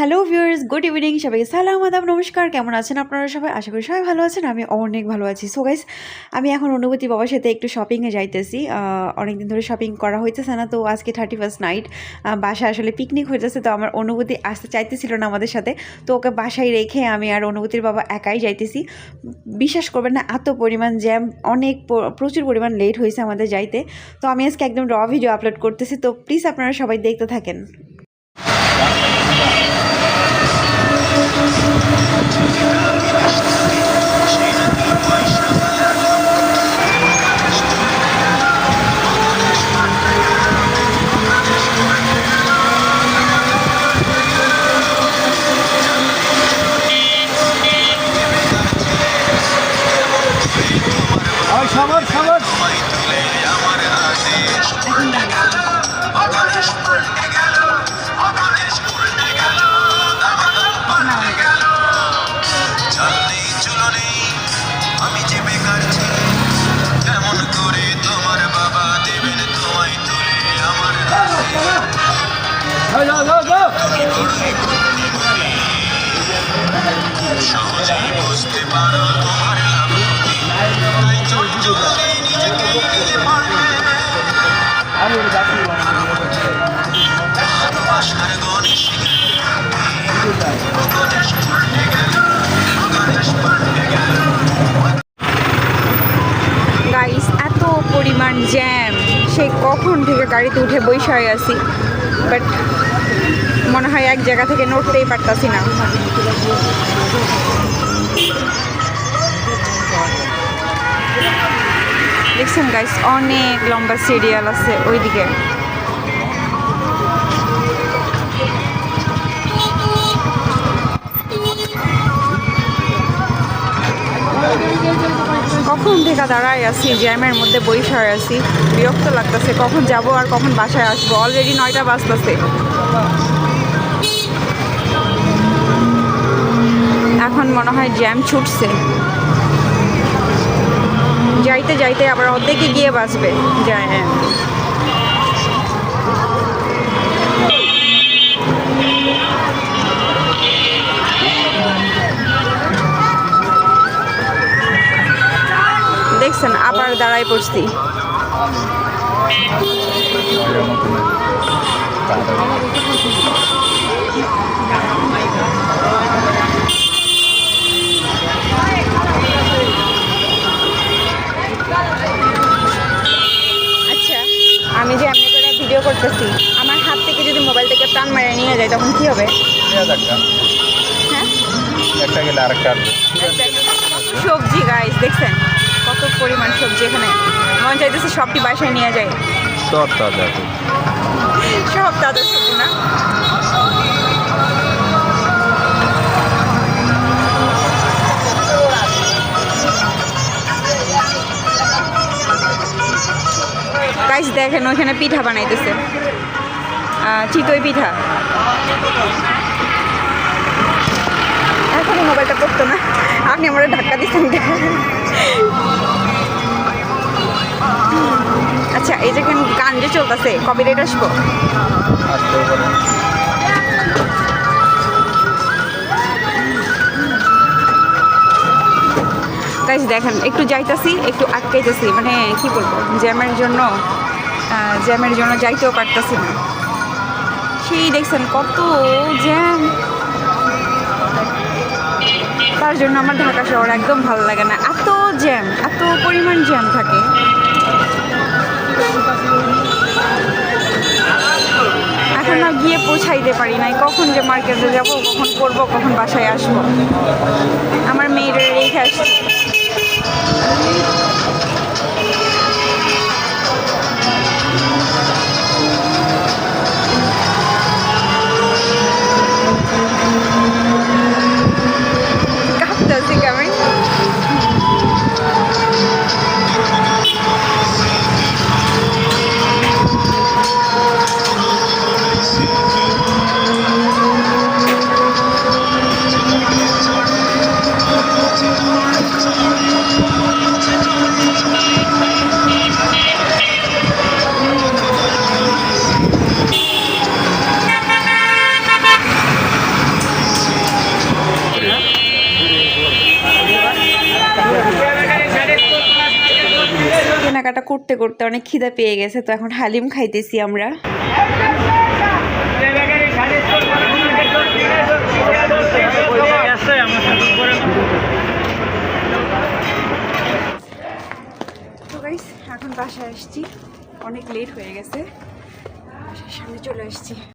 Hello viewers good evening সবাই সালাম, আদাব, নমস্কার। কেমন আছেন আপনারা সবাই? আশা করি সবাই ভালো আছেন। আমি অনেক ভালো আছি। সো গাইস আমি এখন অনুভূতি বাবার সাথে একটু শপিংয়ে যাইতেছি। অনেকদিন ধরে শপিং করা হইতেছে না, তো আজকে থার্টি ফার্স্ট নাইট বাসায় আসলে পিকনিক হইতেছে, তো আমার অনুভূতি আসতে চাইতেছিল না আমাদের সাথে। তো ওকে বাসায় রেখে আমি আর অনুভূতির বাবা একাই যাইতেছি। বিশ্বাস করবেন না, এত পরিমাণ জ্যাম অনেক প্রচুর পরিমাণ লেট হয়েছে আমাদের যাইতে। তো আমি আজকে একদম র ভিডিও আপলোড করতেছি, তো প্লিজ আপনারা সবাই দেখতে থাকেন। যাও যাও সহজেই বুঝতে পারো তোমার গাইস এত পরিমাণ জ্যাম সে কখন থেকে গাড়িতে উঠে বৈশা হয়ে আছি? বাট মনে হয় এক জায়গা থেকে নড়তেই পারতাছি না। দেখছেন গাইস অনেক লম্বা সিরিয়াল আছে ওইদিকে। কখন থেকে দাঁড়ায় আছি, জ্যামের মধ্যে বৈশায় আছি, বিরক্ত লাগতেছে, কখন যাব আর কখন বাসায় আসব? অলরেডি নয়টা বাজতেছে। এখন মনে হয় জ্যাম ছুটছে। যাইতে যাইতে আবার অর্ধেকে গিয়ে বাঁচবে। জ্যাম দেখছেন আবার দাঁড়ায় পড়ছি। আচ্ছা করতেছি। আমার হাত থেকে যদি মোবাইল থেকে টান মারে নিয়ে যায় তখন কি হবে? হ্যাঁ? সবজি গাইস দেখছেন? কত পরিমাণ সবজি এখানে। মন চাইতেছে সবটি বাসায় নিয়ে যায় সব তাজা সব তাদের সবজি না? দেখেন ওখানে পিঠা বানাইতেছে। চিতই পিঠা। এখনই মোবাইলটা করতো না। আপনি আমার ধাক্কা দিচ্ছেন আচ্ছা এই যেখানে গান যে চলতেছে কবে রেট আসব দেখেন, একটু যাইতাছি, একটু আটকাইতেছি মানে কি বলব, জ্যামের জন্য জ্যামের জন্য যাইতেও পারতাছি না। সেই দেখছেন কত জ্যাম। তার জন্য আমার ঢাকা শহর একদম ভালো লাগে না। এত জ্যাম, এত পরিমাণ জ্যাম থাকে। এখন আর গিয়ে পৌঁছাইতে পারি নাই। কখন যে মার্কেটে যাব, কখন করব, কখন বাসায় আসব। আমার মেয়েরা রেখে আসছি। কেনাকাটা করতে করতে অনেক খিদা পেয়ে গেছে, তো এখন হালিম খাইতেছি আমরা। এখন বাসায় আসছি। অনেক লেট হয়ে গেছে। বাসার সামনে চলে আসছি।